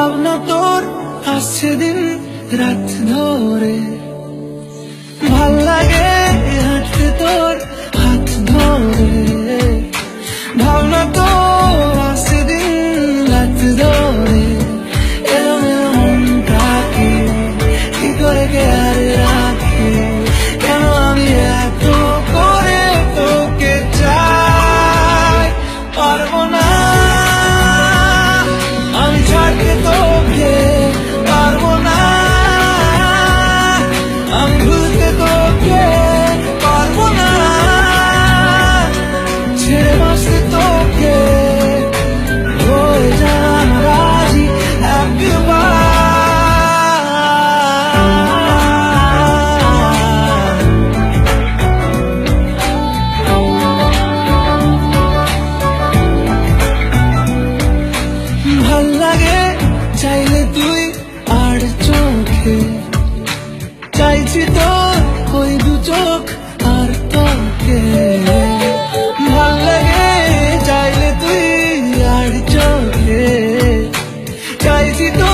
ভাবনা তোর আসছে দিন রাত ধরে ভালো লাগে হাঁটতে তোর হাত ধরে ভাবনা তোর আসছে দিন রাত ধরে এরম মনটাকে কি করে কে আর রাখে কেন আমি এত করে তোকে চাই পারব mais idoso.